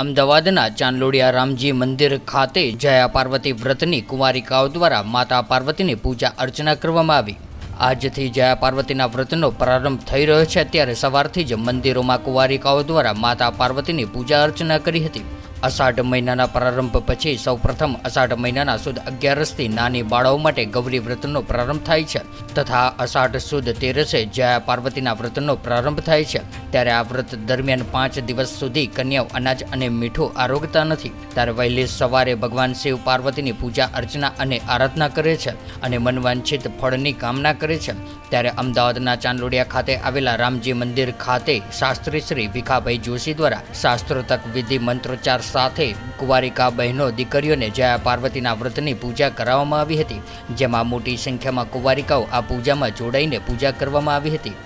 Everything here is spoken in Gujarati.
અમદાવાદના ચાંદલોડિયા રામજી મંદિર ખાતે જયા પાર્વતી વ્રતની કુંવારિકાઓ દ્વારા માતા પાર્વતીની પૂજા અર્ચના કરવામાં આવી. આજથી જયા પાર્વતીના વ્રતનો પ્રારંભ થઈ રહ્યો છે, ત્યારે સવારથી જ મંદિરોમાં કુંવારિકાઓ દ્વારા માતા પાર્વતીની પૂજા અર્ચના કરી હતી. અષાઢ મહિનાના પ્રારંભ પછી સૌપ્રથમ અષાઢ મહિનાના સુદ અગિયારસથી નાની બાળાઓ માટે ગૌરી વ્રતનો પ્રારંભ થાય છે તથા અષાઢ સુદ તેરસે જયા પાર્વતીના વ્રતનો પ્રારંભ થાય છે. ત્યારે આ વ્રત દરમિયાન પાંચ દિવસ સુધી કન્યાઓ અનાજ અને મીઠું આરોગતા નથી. ત્યારે વહેલી સવારે ભગવાન શિવ પાર્વતીની પૂજા અર્ચના અને આરાધના કરે છે અને મનવાંછિત ફળની કામના કરે છે. ત્યારે અમદાવાદના ચાંદલોડિયા ખાતે આવેલા રામજી મંદિર ખાતે શાસ્ત્રી શ્રી ભીખાભાઈ જોશી દ્વારા શાસ્ત્રોતક વિધિ મંત્રોચ્ચાર સાથે કુંવારિકા બહેનો દીકરીઓને જયા પાર્વતીના વ્રતની પૂજા કરાવવામાં આવી હતી, જેમાં મોટી સંખ્યામાં કુંવારિકાઓ આ પૂજામાં જોડાઈને પૂજા કરવામાં આવી હતી.